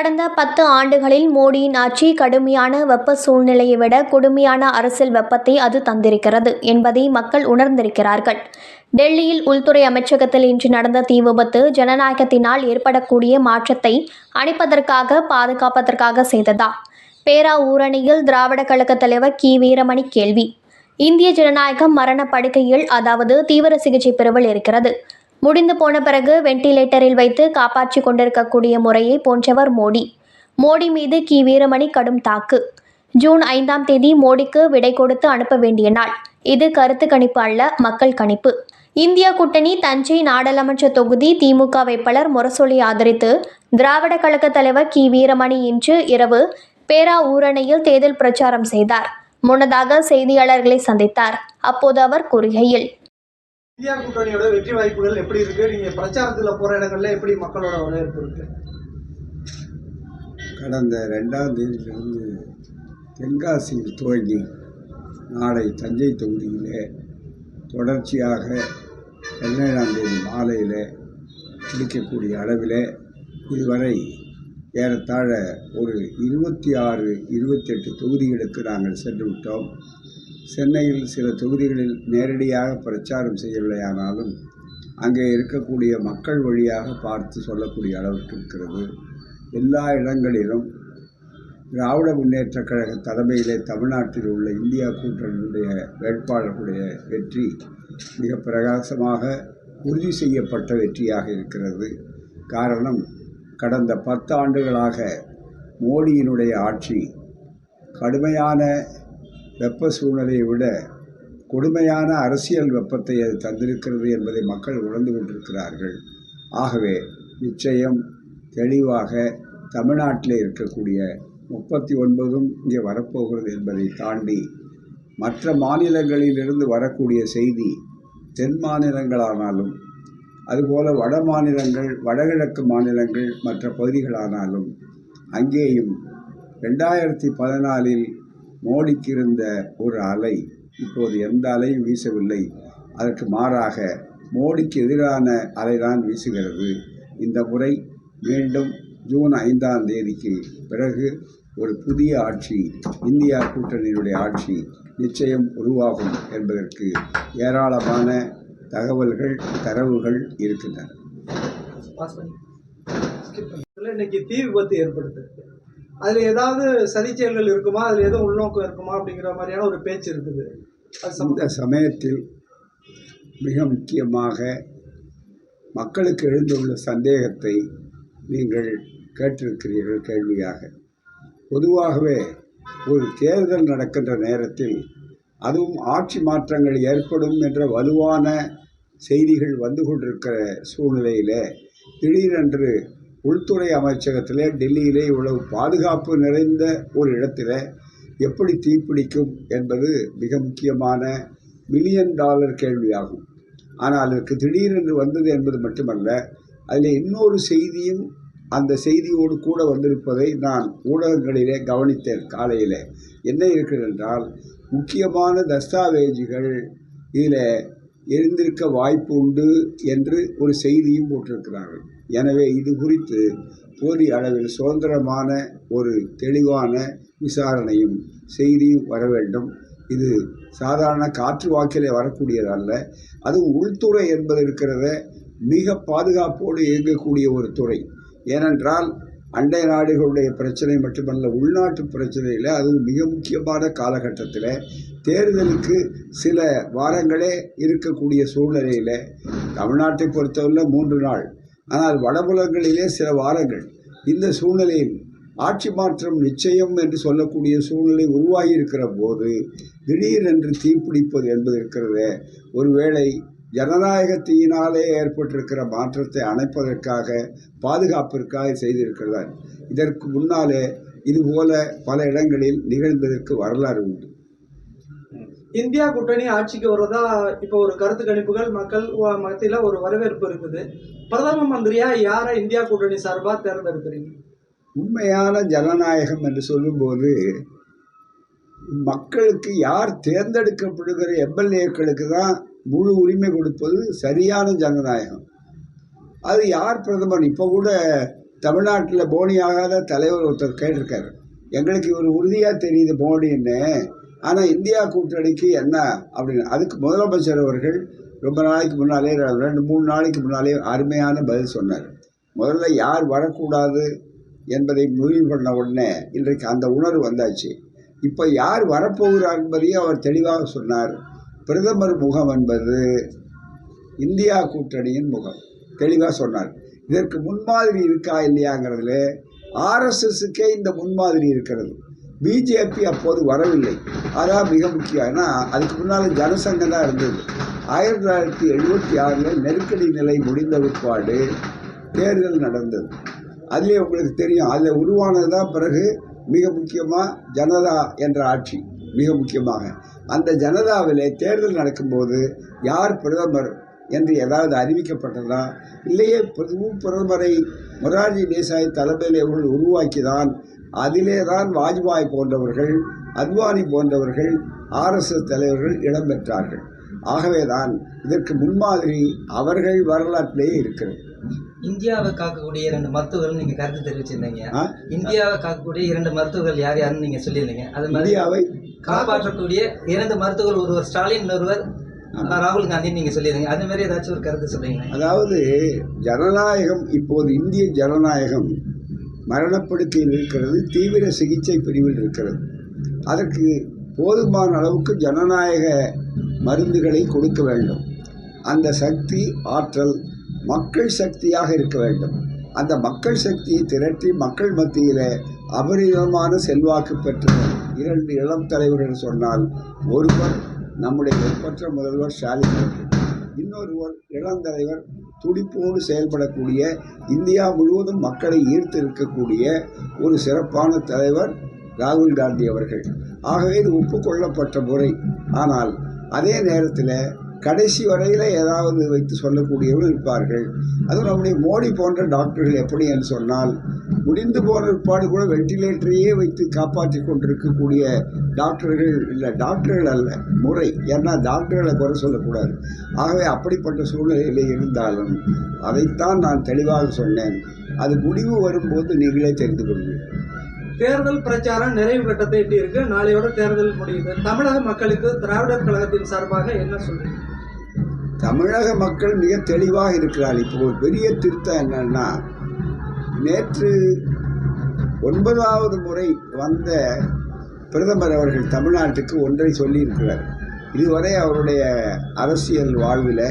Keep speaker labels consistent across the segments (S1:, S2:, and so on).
S1: கடந்த பத்து ஆண்டுகளில் மோடியின் ஆட்சி கடுமையான வெப்ப சூழ்நிலையை விட கொடுமையான அரசியல் வெப்பத்தை அது தந்திருக்கிறது என்பதை மக்கள் உணர்ந்திருக்கிறார்கள். டெல்லியில் உள்துறை அமைச்சகத்தில் இன்று நடந்த தீ விபத்து ஜனநாயகத்தினால் ஏற்படக்கூடிய மாற்றத்தை அணைப்பதற்காக பாதுகாப்பதற்காக செய்ததா? பேரா ஊரணியில் திராவிட கழக தலைவர் கி. வீரமணி கேள்வி. இந்திய ஜனநாயகம் மரண படுக்கையில் அதாவது தீவிர சிகிச்சை பிரிவில் இருக்கிறது. முடிந்து போன பிறகு வெண்டிலேட்டரில் வைத்து காப்பாற்றி கொண்டிருக்கக்கூடிய முறையை போன்றவர் மோடி. மோடி மீது கி. வீரமணி கடும் தாக்கு. ஜூன் ஐந்தாம் தேதி மோடிக்கு விடை கொடுத்து அனுப்ப வேண்டிய நாள். இது கருத்து கணிப்பு அல்ல மக்கள் கணிப்பு. இந்தியா கூட்டணி தஞ்சை நாடாளுமன்ற தொகுதி திமுக வேட்பாளர் முரசொலி ஆதரித்து திராவிட கழக தலைவர் கி. வீரமணி இன்று இரவு பேரா ஊரணியில் தேர்தல் பிரச்சாரம் செய்தார். முன்னதாக செய்தியாளர்களை சந்தித்தார். அப்போது அவர் கூறுகையில்
S2: இந்தியா கூட்டணியோட வெற்றி வாய்ப்புகள் எப்படி இருக்கு? நீங்க பிரச்சாரத்தில் போற இடங்கள்ல எப்படி மக்களோட வரவேற்பு இருக்கு?
S3: கடந்த ரெண்டாம் தேதியிலிருந்து தென்காசியில் துவங்கி நாளை தஞ்சை தொகுதியிலே தொடர்ச்சியாக பதினேழாம் தேதி மாலையில் முடிக்கக்கூடிய அளவில் இதுவரை ஏறத்தாழ ஒரு இருபத்தி ஆறு இருபத்தெட்டு தொகுதிகளுக்கு நாங்கள் சென்று விட்டோம். சென்னையில் சில தொகுதிகளில் நேரடியாக பிரச்சாரம் செய்யவில்லையானாலும் அங்கே இருக்கக்கூடிய மக்கள் வழியாக பார்த்து சொல்லக்கூடிய அளவுக்கு இருக்கிறது. எல்லா இடங்களிலும் திராவிட முன்னேற்றக் கழக தலைமையிலே தமிழ்நாட்டில் உள்ள இந்தியா கூட்டணியுடைய வேட்பாளர்களுடைய வெற்றி மிக பிரகாசமாக உறுதி செய்யப்பட்ட வெற்றியாக இருக்கிறது. காரணம் கடந்த பத்து ஆண்டுகளாக மோடியினுடைய ஆட்சி கடுமையான வெப்ப சூழ்நிலையை விட கொடுமையான அரசியல் வெப்பத்தை அது தந்திருக்கிறது என்பதை மக்கள் உணர்ந்து கொண்டிருக்கிறார்கள். ஆகவே நிச்சயம் தெளிவாக தமிழ்நாட்டில் இருக்கக்கூடிய முப்பத்தி ஒன்பதும் இங்கே வரப்போகிறது என்பதை தாண்டி மற்ற மாநிலங்களிலிருந்து வரக்கூடிய செய்தி தென் மாநிலங்களானாலும் அதுபோல வட மாநிலங்கள் வடகிழக்கு மாநிலங்கள் மற்ற பகுதிகளானாலும் அங்கேயும் ரெண்டாயிரத்தி பதினாலில் மோடிக்கிருந்த ஒரு அலை இப்போது எந்த அலையும் வீசவில்லை. அதற்கு மாறாக மோடிக்கு எதிரான அலைதான் வீசுகிறது. இந்த முறை மீண்டும் ஜூன் ஐந்தாம் தேதிக்கு பிறகு ஒரு புதிய ஆட்சி இந்தியா கூட்டணியினுடைய ஆட்சி நிச்சயம் உருவாகும் என்பதற்கு ஏராளமான தகவல்கள் தரவுகள் இருக்கின்றன.
S2: இன்னைக்கு தீ விபத்து ஏற்படுத்திருக்கு. அதுல ஏதாவது சதி செயல்கள் இருக்குமா? அதுல எதுவும் உள்நோக்கம் இருக்குமா? அப்படிங்கிற மாதிரியான ஒரு பேச்சு இருக்குது. அது
S3: இந்த சமயத்தில் மிக முக்கியமாக மக்களுக்கு எழுந்துள்ள சந்தேகத்தை நீங்கள் கேட்டிருக்கிறீர்கள் கேள்வியாக. பொதுவாகவே ஒரு தேர்தல் நடக்கின்ற நேரத்தில் அதுவும் ஆட்சி மாற்றங்கள் ஏற்படும் என்ற வலுவான செய்திகள் வந்து கொண்டிருக்கிற சூழ்நிலையில் திடீரென்று உள்துறை அமைச்சகத்திலே டெல்லியிலே இவ்வளவு பாதுகாப்பு நிறைந்த ஒரு இடத்துல எப்படி தீப்பிடிக்கும் என்பது மிக முக்கியமான மில்லியன் டாலர் கேள்வியாகும். ஆனால் அதற்கு திடீரென்று வந்தது என்பது மட்டுமல்ல அதில் இன்னொரு செய்தியும் அந்த செய்தியோடு கூட வந்திருப்பதை நான் ஊடகங்களிலே கவனித்தேன் காலையில். என்ன இருக்கிறது என்றால் முக்கியமான தஸ்தாவேஜுகள் இதில் இருந்திருக்க வாய்ப்பு உண்டு என்று ஒரு செய்தியும் போட்டிருக்கிறார்கள். எனவே இது குறித்து போதிய அளவில் சுதந்திரமான ஒரு தெளிவான விசாரணையும் செய்தியும் வர வேண்டும். இது சாதாரண காற்று வாக்கிலே வரக்கூடியதல்ல அதுவும் உள்துறை என்பது இருக்கிறத மிக பாதுகாப்போடு இயங்கக்கூடிய ஒரு துறை. ஏனென்றால் அண்டை நாடுகளுடைய பிரச்சனை மட்டுமல்ல உள்நாட்டு பிரச்சனையில் அதுவும் மிக முக்கியமான காலகட்டத்தில் தேர்தலுக்கு சில வாரங்களே இருக்கக்கூடிய சூழ்நிலையில் தமிழ்நாட்டை பொறுத்தவரை மூன்று நாள். ஆனால் வடபுலங்களிலே சில வாரங்கள். இந்த சூழ்நிலையில் ஆட்சி மாற்றம் நிச்சயம் என்று சொல்லக்கூடிய சூழ்நிலை உருவாகி இருக்கிற போது திடீரென்று தீப்பிடிப்பது என்பது இருக்கிறது ஒருவேளை ஜனநாயகத்தினாலே ஏற்பட்டிருக்கிற மாற்றத்தை அணைப்பதற்காக பாதுகாப்பிற்காக செய்திருக்கிறார். இதற்கு முன்னாலே இதுபோல பல இடங்களில் நிகழ்ந்ததற்கு வரலாறு உண்டு.
S2: இந்தியா கூட்டணி ஆட்சிக்கு வருவதா இப்போ ஒரு கருத்து கணிப்புகள் மக்கள் மத்தியில் ஒரு வரவேற்பு இருக்குது. பிரதம மந்திரியா யாரை இந்தியா கூட்டணி சார்பாக தேர்ந்தெடுக்கிறீங்க?
S3: உண்மையான ஜனநாயகம் என்று சொல்லும்போது மக்களுக்கு யார் தேர்ந்தெடுக்கப்படுகிற எம்எல்ஏக்களுக்கு தான் முழு உரிமை கொடுப்பது சரியான ஜனநாயகம். அது யார் பிரதமர்? இப்போ கூட தமிழ்நாட்டில் போனி ஆகாத தலைவர் ஒருத்தர் கேட்டிருக்காரு. எங்களுக்கு இவர் உறுதியாக தெரியுது மோடின்னு ஆனால் இந்தியா கூட்டணிக்கு என்ன அப்படின்னு அதுக்கு முதலமைச்சர் அவர்கள் ரொம்ப நாளைக்கு முன்னாலே ரெண்டு மூணு நாளைக்கு முன்னாலே அருமையான பதில் சொன்னார். முதல்ல யார் வரக்கூடாது என்பதை முடிவு பண்ண உடனே இன்றைக்கு அந்த உணர்வு வந்தாச்சு. இப்போ யார் வரப்போகிறார் என்பதையும் அவர் தெளிவாக சொன்னார். பிரதமர் முகம் என்பது இந்தியா கூட்டணியின் முகம் தெளிவாக சொன்னார். இதற்கு முன்மாதிரி இருக்கா இல்லையாங்கிறதுல ஆர்எஸ்எஸ்க்கே இந்த முன்மாதிரி இருக்கிறது. பிஜேபி அப்போது வரவில்லை. அதான் மிக முக்கியம். ஏன்னா அதுக்கு முன்னால் ஜனசங்கம் தான் இருந்தது. ஆயிரத்தி தொள்ளாயிரத்தி எழுபத்தி ஆறில் நெருக்கடி நிலை முடிந்த பிற்பாடு தேர்தல் நடந்தது. அதிலே உங்களுக்கு தெரியும் அதில் உருவானது தான் பிறகு மிக முக்கியமாக ஜனதா என்ற ஆட்சி மிக முக்கியமாக. அந்த ஜனதாவிலே தேர்தல் நடக்கும்போது யார் பிரதமர் என்று ஏதாவது அறிவிக்கப்பட்டதா? இல்லையே பிரதமரை மொரார்ஜி தேசாய் தலைமையில் உருவாக்கி உருவாக்கிதான் அதிலே தான் வாஜ்பாய் போன்றவர்கள் அத்வானி போன்றவர்கள் ஆர்எஸ்எஸ் தலைவர்கள் இடம்பெற்றார்கள் ஆகவே தான் இதற்கு முன்மாதிரி அவர்கள் வரலாற்றிலேயே இருக்கிறது.
S4: இந்தியாவை காக்கக்கூடிய இரண்டு மருத்துவர்கள் நீங்க கருத்து தெரிவிச்சிருந்தீங்க? இந்தியாவை காக்கக்கூடிய இரண்டு மருத்துவர்கள் யார் யாருன்னு நீங்க சொல்லியிருந்தீங்க. அது
S3: இந்தியாவை
S4: காப்பாற்றக்கூடிய இரண்டு மருத்துவர்கள் ஒருவர் ஸ்டாலின் இன்னொருவர் ராகுல் காந்தி நீங்க சொல்லியிருந்தீங்க. அது மாதிரி ஏதாச்சும் ஒரு கருத்து சொல்றீங்களா?
S3: அதாவது ஜனநாயகம் இப்போது இந்திய ஜனநாயகம் மரணப்படுத்தியில் இருக்கிறது தீவிர சிகிச்சை பிரிவில் இருக்கிறது. அதற்கு போதுமான அளவுக்கு ஜனநாயக மருந்துகளை கொடுக்க வேண்டும். அந்த சக்தி ஆற்றல் மக்கள் சக்தியாக இருக்க வேண்டும். அந்த மக்கள் சக்தியை திரட்டி மக்கள் மத்தியில் அபரிதமான செல்வாக்கு பெற்ற இரண்டு இளம் தலைவர்கள் சொன்னால் ஒருவர் நம்முடைய ஒப்பற்ற முதல்வர் ஸ்டாலின் அவர்கள் இன்னொருவர் இளந்தலைவர் துடிப்போடு செயல்படக்கூடிய இந்தியா முழுவதும் மக்களை ஈர்த்து இருக்கக்கூடிய ஒரு சிறப்பான தலைவர் ராகுல் காந்தி அவர்கள். ஆகவே இது ஒப்புக்கொள்ளப்பட்ட முறை. ஆனால் அதே நேரத்தில் கடைசி வரையில் ஏதாவது வைத்து சொல்லக்கூடியவர்கள் இருப்பார்கள். அதுவும் நம்முடைய மோடி போன்ற டாக்டர்கள் எப்படி என்று சொன்னால் முடிந்து போன பிற்பாடு கூட வெண்டிலேட்டரையே வைத்து காப்பாற்றி கொண்டிருக்கக்கூடிய டாக்டர்கள் இல்லை டாக்டர்கள் அல்ல முறை. ஏன்னா டாக்டர்களை குறை சொல்லக்கூடாது. ஆகவே அப்படிப்பட்ட சூழ்நிலையில் இருந்தாலும் அதைத்தான் நான் தெளிவாக சொன்னேன். அது முடிவு வரும்போது நீங்களே தெரிந்து கொள்வீர்கள்.
S2: தேர்தல் பிரச்சாரம் நிறைவு கட்டத்தை எட்டி இருக்கு நாளையோட தேர்தல் முடியுது. தமிழக மக்களுக்கு திராவிடர் கழகத்தின் சார்பாக என்ன சொல்றீங்க?
S3: தமிழக மக்கள் மிக தெளிவாக இருக்கிறார் இப்போ ஒரு பெரிய திருத்தம் என்னன்னா நேற்று ஒன்பதாவது முறை வந்த பிரதமர் அவர்கள் தமிழ்நாட்டுக்கு ஒன்றை சொல்லியிருக்கிறார். இதுவரை அவருடைய அரசியல் வாழ்வில்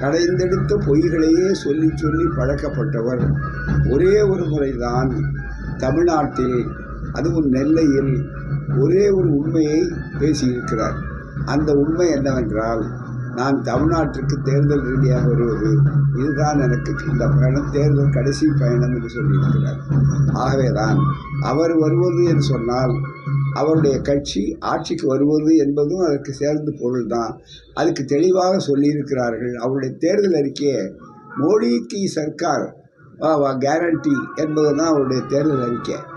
S3: கடைந்தெடுத்த பொய்களையே சொல்லி சொல்லி பழக்கப்பட்டவர் ஒரே ஒரு முறைதான் தமிழ்நாட்டில் அதுவும் நெல்லையில் ஒரே ஒரு உண்மையை பேசியிருக்கிறார். அந்த உண்மை என்னவென்றால் நான் தமிழ்நாட்டிற்கு தேர்தல் ரீதியாக வருவது இதுதான் எனக்கு இந்த பயணம் தேர்தல் கடைசி பயணம் என்று சொல்லியிருக்கிறார். ஆகவேதான் அவர் வருவது என்று சொன்னால் அவருடைய கட்சி ஆட்சிக்கு வருவது என்பதும் அதற்கு சேர்ந்த பொருள்தான் அதுக்கு தெளிவாக சொல்லியிருக்கிறார்கள் அவருடைய தேர்தல் அறிக்கையை மோடி கி சர்க்கார் கேரண்டி என்பது தான் அவருடைய தேர்தல் அறிக்கை.